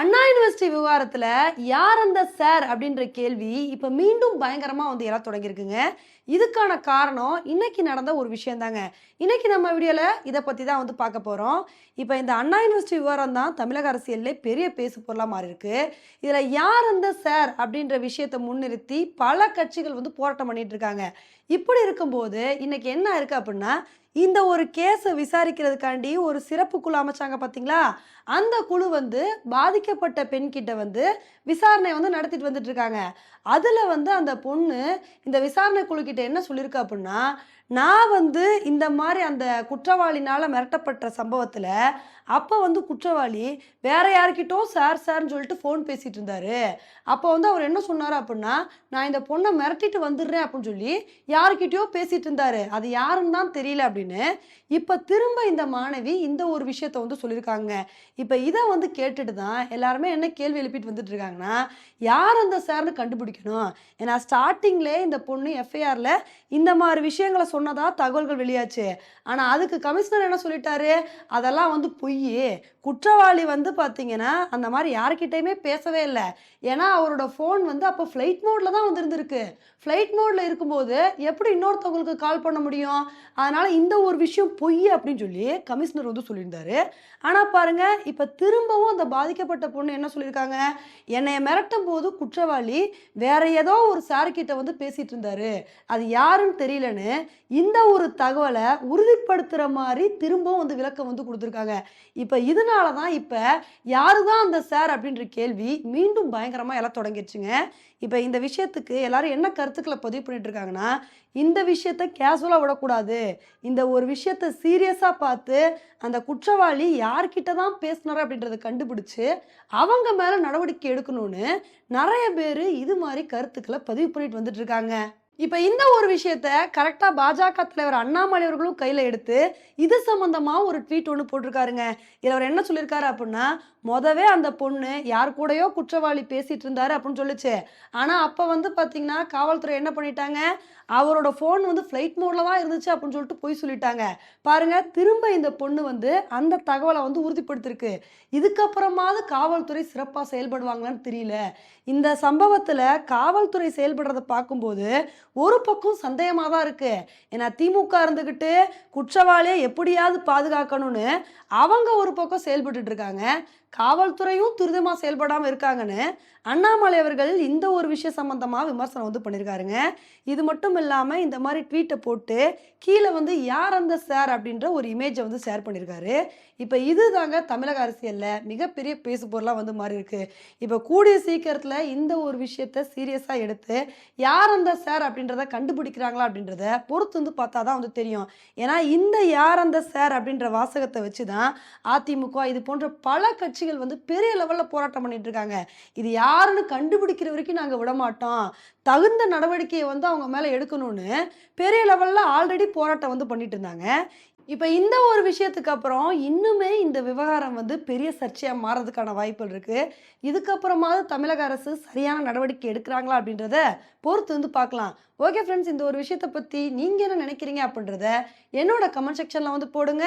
அண்ணா university விவகாரத்தில் யார் அந்த சார் அப்படின்ற கேள்வி இப்போ மீண்டும் பயங்கரமாக வந்து எல்லாம் தொடங்கியிருக்குங்க. இதுக்கான காரணம் இன்னைக்கு நடந்த ஒரு விஷயம் தாங்க இன்னைக்கு நம்ம வீடியோவில் இதை பற்றி தான் வந்து பார்க்க போகிறோம் இப்போ இந்த அண்ணா யூனிவர்சிட்டி விவகாரம் தான் தமிழக அரசியல்லே பெரிய பேசு பொருளாக மாறி இருக்கு இதில் யார் அந்த சார் அப்படின்ற விஷயத்தை முன்னிறுத்தி பல கட்சிகள் வந்து போராட்டம் பண்ணிட்டு இருக்காங்க. இப்படி இருக்கும்போது இன்னைக்கு என்ன இருக்குது அப்படின்னா இந்த ஒரு கேஸை விசாரிக்கிறதுக்காண்டி ஒரு சிறப்பு குழு அமைச்சாங்க பார்த்தீங்களா அந்த குழு வந்து பாதிக்கப்பட்ட பெண்கிட்ட வந்து விசாரணை வந்து நடத்திட்டு வந்துட்டு இருக்காங்க அதில் வந்து அந்த பொண்ணு இந்த விசாரணை குழு கிட்ட என்ன சொல்லியிருக்கு அப்படின்னா நான் வந்து இந்த மாதிரி அந்த குற்றவாளினால் மிரட்டப்பட்ட சம்பவத்தில் அப்போ வந்து குற்றவாளி வேற யார்கிட்டோ சார் சார்னு சொல்லிட்டு ஃபோன் பேசிகிட்டு இருந்தாரு. அப்போ வந்து அவர் என்ன சொன்னார் அப்படின்னா நான் இந்த பொண்ணை மிரட்டிட்டு வந்துடுறேன் அப்படின்னு சொல்லி யார்கிட்டயோ பேசிகிட்டு இருந்தாரு. அது யாருன்னு தான் தெரியல அப்படின்னு இப்போ திரும்ப இந்த மாணவி இந்த ஒரு விஷயத்த வந்து சொல்லியிருக்காங்க. இப்போ இதை வந்து கேட்டுட்டு தான் எல்லாருமே என்ன கேள்வி எழுப்பிட்டு வந்துட்டு இருக்காங்கன்னா யார் அந்த சார்னு கண்டுபிடிக்கணும்? ஏன்னா ஸ்டார்டிங்லே இந்த பொண்ணு எஃப்ஐஆரில் இந்த மாதிரி விஷயங்களை சொன்னதா தகவல்கள் வெளியாச்சு. ஆனால் அதுக்கு கமிஷனர் என்ன சொல்லிட்டாரு? அதெல்லாம் வந்து பொய் குற்றவாளி வந்து பார்த்தீங்கன்னா அந்த மாதிரி யார்கிட்டயுமே பேசவே இல்லை. ஏன்னா அவரோட ஃபோன் வந்து அப்போ ஃப்ளைட் மோடில் தான் வந்துருந்துருக்கு. ஃப்ளைட் மோடில் இருக்கும்போது எப்படி இன்னொருத்தவங்களுக்கு கால் பண்ண முடியும்? அதனால் இந்த ஒரு விஷயம் பொய் அப்படின்னு சொல்லி கமிஷனர் வந்து சொல்லியிருந்தாரு. ஆனால் பாருங்க இப்போ திரும்பவும் அந்த பாதிக்கப்பட்ட பொண்ணு என்ன சொல்லியிருக்காங்க? என்னை மிரட்டும் போது குற்றவாளி வேற ஏதோ ஒரு சார்கிட்ட வந்து பேசிட்டு இருந்தாரு. அது யாருன்னு தெரியலன்னு இந்த ஒரு தகவலை உறுதிப்படுத்துகிற மாதிரி திரும்பவும் வந்து விளக்கம் வந்து கொடுத்துருக்காங்க. இப்போ இதனால தான் இப்போ யாரு தான் அந்த சார் அப்படின்ற கேள்வி மீண்டும் பயங்கரமாக எல்லாம் தொடங்கிடுச்சுங்க. இப்போ இந்த விஷயத்துக்கு எல்லாரும் என்ன கருத்துக்களை பதிவு பண்ணிட்டு இருக்காங்கன்னா இந்த விஷயத்த கேஷுவலாக விடக்கூடாது. இந்த ஒரு விஷயத்த சீரியஸாக பார்த்து அந்த குற்றவாளி யார்கிட்ட தான் பேசினார் அப்படின்றத கண்டுபிடிச்சு அவங்க மேலே நடவடிக்கை எடுக்கணும்னு நிறைய பேர் இது மாதிரி கருத்துக்களை பதிவு பண்ணிட்டு வந்துட்டு இருக்காங்க. இப்போ இந்த ஒரு விஷயத்த கரெக்டாக பாஜக தலைவர் அண்ணாமலை அவர்களும் கையில் எடுத்து இது சம்மந்தமாக ஒரு ட்வீட் ஒன்று போட்டிருக்காருங்க. இதில் அவர் என்ன சொல்லியிருக்காரு அப்படின்னா மொதவே அந்த பொண்ணு யார் கூடயோ குற்றவாளி பேசிகிட்டு இருந்தாரு அப்படின்னு சொல்லுச்சு. ஆனால் அப்போ வந்து பார்த்தீங்கன்னா காவல்துறை என்ன பண்ணிட்டாங்க? அவரோட ஃபோன் வந்து ஃப்ளைட் மோடில் தான் இருந்துச்சு அப்படின்னு சொல்லிட்டு போய் சொல்லிட்டாங்க. பாருங்க திரும்ப இந்த பொண்ணு வந்து அந்த தகவலை வந்து உறுதிப்படுத்திருக்கு இதுக்கப்புறமாவது காவல்துறை சிறப்பாக செயல்படுவாங்களான்னு தெரியல. இந்த சம்பவத்தில் காவல்துறை செயல்படுறதை பார்க்கும்போது ஒரு பக்கம் சந்தேகமாக தான் இருக்குது ஏன்னா திமுக இருந்துக்கிட்டு குற்றவாளியை எப்படியாவது பாதுகாக்கணும்னு அவங்க ஒரு பக்கம் செயல்பட்டுட்டு இருக்காங்க. காவல்துறையும் துரிதமாக செயல்படாமல் இருக்காங்கன்னு அண்ணாமலை அவர்கள் இந்த ஒரு விஷயம் சம்பந்தமாக விமர்சனம் வந்து பண்ணியிருக்காருங்க இது மட்டும் இல்லாமல் இந்த மாதிரி ட்வீட்டை போட்டு கீழே வந்து யார் அந்த சார் அப்படின்ற ஒரு இமேஜை வந்து ஷேர் பண்ணியிருக்காரு இப்போ இது தாங்க தமிழக அரசியலில் மிகப்பெரிய பேசு பொருளாக வந்து மாறி இருக்கு இப்போ கூடிய சீக்கிரத்தில் இந்த ஒரு விஷயத்த சீரியஸாக எடுத்து யார் அந்த சார் அப்படின்றத கண்டுபிடிக்கிறாங்களா அப்படின்றத பொறுத்து வந்து பார்த்தா தான் வந்து தெரியும். ஏன்னா இந்த யார் அந்த சார் அப்படின்ற வாசகத்தை வச்சு தான் அதிமுக இது போன்ற பல கட்சி கட்சிகள் வந்து பெரிய லெவலில் போராட்டம் பண்ணிட்டு இருக்காங்க. இது யாருன்னு கண்டுபிடிக்கிற வரைக்கும் நாங்கள் விட மாட்டோம் தகுந்த நடவடிக்கையை வந்து அவங்க மேலே எடுக்கணும்னு பெரிய லெவலில் ஆல்ரெடி போராட்டம் வந்து பண்ணிட்டு இருந்தாங்க. இப்போ இந்த ஒரு விஷயத்துக்கு அப்புறம் இன்னுமே இந்த விவகாரம் வந்து பெரிய சர்ச்சையாக மாறதுக்கான வாய்ப்புகள் இருக்குது இதுக்கப்புறமாவது தமிழக அரசு சரியான நடவடிக்கை எடுக்கிறாங்களா அப்படின்றத பொறுத்து வந்து பார்க்கலாம். ஓகே ஃப்ரெண்ட்ஸ் இந்த ஒரு விஷயத்தை பற்றி நீங்கள் என்ன நினைக்கிறீங்க அப்படின்றத என்னோட கமெண்ட் செக்ஷனில் வந்து போடுங்க.